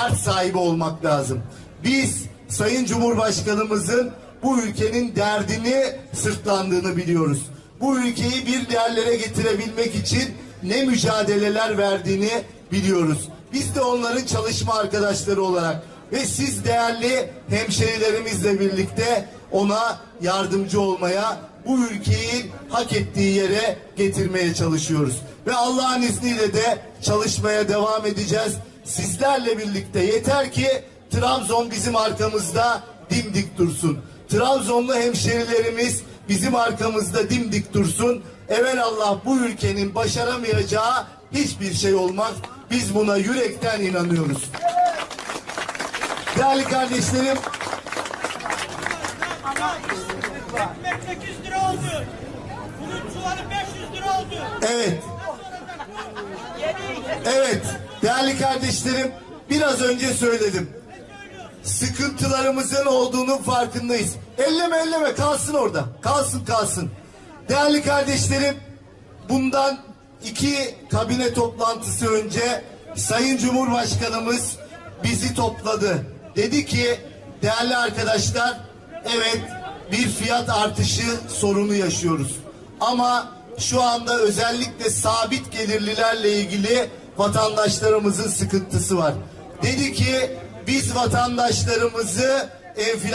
dert sahibi olmak lazım. Biz Sayın Cumhurbaşkanımızın bu ülkenin derdini sırtlandığını biliyoruz. Bu ülkeyi bir yerlere getirebilmek için ne mücadeleler verdiğini biliyoruz. Biz de onların çalışma arkadaşları olarak ve siz değerli hemşerilerimizle birlikte ona yardımcı olmaya, bu ülkeyi hak ettiği yere getirmeye çalışıyoruz. Ve Allah'ın izniyle de çalışmaya devam edeceğiz. Sizlerle birlikte yeter ki Trabzon bizim arkamızda dimdik dursun. Trabzonlu hemşerilerimiz bizim arkamızda dimdik dursun. Evelallah bu ülkenin başaramayacağı hiçbir şey olmaz. Biz buna yürekten inanıyoruz. Değerli kardeşlerim, Ekmek 8 lira oldu. Bunun çuvalı 500 lira oldu. evet, evet, değerli kardeşlerim, biraz önce söyledim. Sıkıntılarımızın olduğunun farkındayız. Elleme elleme kalsın orada. Kalsın kalsın. Değerli kardeşlerim, bundan iki kabine toplantısı önce Sayın Cumhurbaşkanımız bizi topladı. Dedi ki değerli arkadaşlar evet bir fiyat artışı sorunu yaşıyoruz. Ama şu anda özellikle sabit gelirlilerle ilgili vatandaşlarımızın sıkıntısı var. Dedi ki biz vatandaşlarımızı enflasyon